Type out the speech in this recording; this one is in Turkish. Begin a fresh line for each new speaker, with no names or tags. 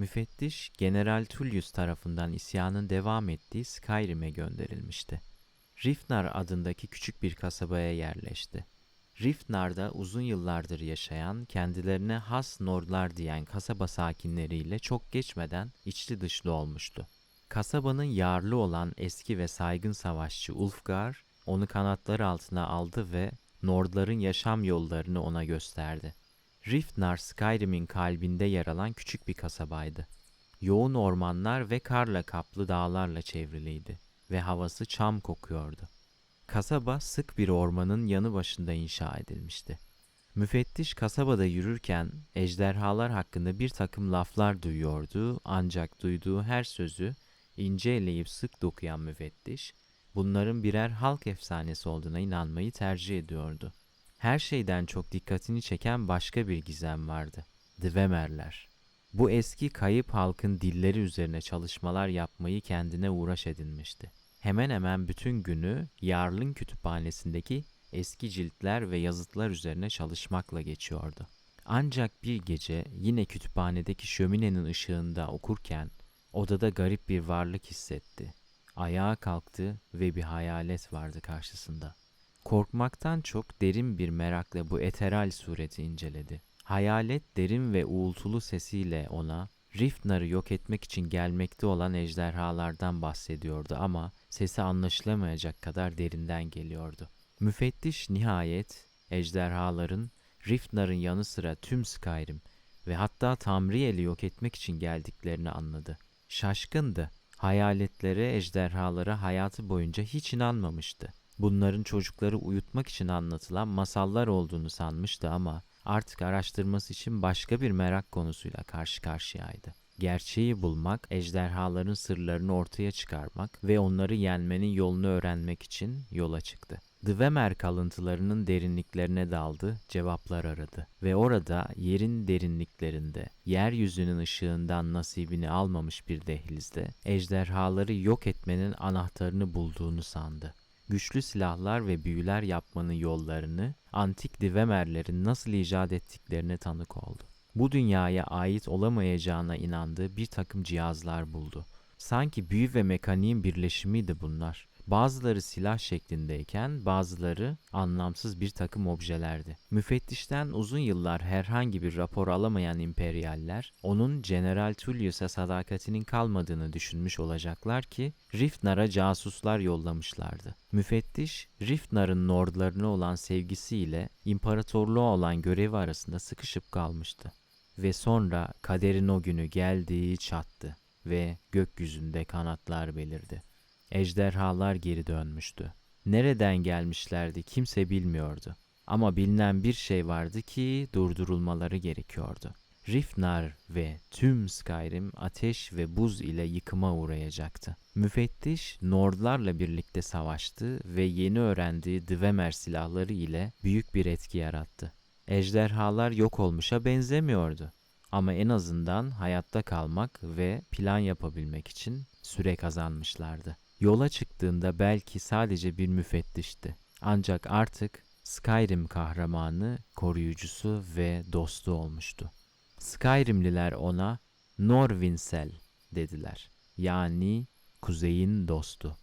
Müfettiş, General Tullius tarafından isyanın devam ettiği Skyrim'e gönderilmişti. Rifnar adındaki küçük bir kasabaya yerleşti. Rifnar'da uzun yıllardır yaşayan, kendilerine has Nordlar diyen kasaba sakinleriyle çok geçmeden içli dışlı olmuştu. Kasabanın yarlı olan eski ve saygın savaşçı Ulfgar, onu kanatları altına aldı ve Nordların yaşam yollarını ona gösterdi. Rifnar, Skyrim'in kalbinde yer alan küçük bir kasabaydı. Yoğun ormanlar ve karla kaplı dağlarla çevriliydi ve havası çam kokuyordu. Kasaba sık bir ormanın yanı başında inşa edilmişti. Müfettiş kasabada yürürken ejderhalar hakkında bir takım laflar duyuyordu ancak duyduğu her sözü ince eleyip sık dokuyan müfettiş bunların birer halk efsanesi olduğuna inanmayı tercih ediyordu. Her şeyden çok dikkatini çeken başka bir gizem vardı. Dwemerler. Bu eski kayıp halkın dilleri üzerine çalışmalar yapmayı kendine uğraş edinmişti. Hemen hemen bütün günü Yarl'ın kütüphanesindeki eski ciltler ve yazıtlar üzerine çalışmakla geçiyordu. Ancak bir gece yine kütüphanedeki şöminenin ışığında okurken odada garip bir varlık hissetti. Ayağa kalktı ve bir hayalet vardı karşısında. Korkmaktan çok derin bir merakla bu eteral sureti inceledi. Hayalet derin ve uğultulu sesiyle ona Rifnar'ı yok etmek için gelmekte olan ejderhalardan bahsediyordu ama sesi anlaşılamayacak kadar derinden geliyordu. Müfettiş nihayet ejderhaların Rifnar'ın yanı sıra tüm Skyrim ve hatta Tamriel'i yok etmek için geldiklerini anladı. Şaşkındı. Hayaletlere, ejderhalara hayatı boyunca hiç inanmamıştı. Bunların çocukları uyutmak için anlatılan masallar olduğunu sanmıştı ama artık araştırması için başka bir merak konusuyla karşı karşıyaydı. Gerçeği bulmak, ejderhaların sırlarını ortaya çıkarmak ve onları yenmenin yolunu öğrenmek için yola çıktı. Dwemer kalıntılarının derinliklerine daldı, cevaplar aradı ve orada yerin derinliklerinde, yeryüzünün ışığından nasibini almamış bir dehlizde ejderhaları yok etmenin anahtarını bulduğunu sandı güçlü silahlar ve büyüler yapmanın yollarını antik Dwemerlerin nasıl icat ettiklerine tanık oldu. Bu dünyaya ait olamayacağına inandığı bir takım cihazlar buldu. Sanki büyü ve mekaniğin birleşimiydi bunlar. Bazıları silah şeklindeyken bazıları anlamsız bir takım objelerdi. Müfettişten uzun yıllar herhangi bir rapor alamayan imperyaller onun General Tullius'a sadakatinin kalmadığını düşünmüş olacaklar ki Riftnar'a casuslar yollamışlardı. Müfettiş Riftnar'ın Nordlarına olan sevgisiyle imparatorluğa olan görevi arasında sıkışıp kalmıştı. Ve sonra kaderin o günü geldiği çattı ve gökyüzünde kanatlar belirdi. Ejderhalar geri dönmüştü. Nereden gelmişlerdi kimse bilmiyordu. Ama bilinen bir şey vardı ki durdurulmaları gerekiyordu. Rifnar ve tüm Skyrim ateş ve buz ile yıkıma uğrayacaktı. Müfettiş Nordlarla birlikte savaştı ve yeni öğrendiği Dwemer silahları ile büyük bir etki yarattı. Ejderhalar yok olmuşa benzemiyordu. Ama en azından hayatta kalmak ve plan yapabilmek için süre kazanmışlardı. Yola çıktığında belki sadece bir müfettişti. Ancak artık Skyrim kahramanı, koruyucusu ve dostu olmuştu. Skyrimliler ona Norvinsel dediler. Yani kuzeyin dostu.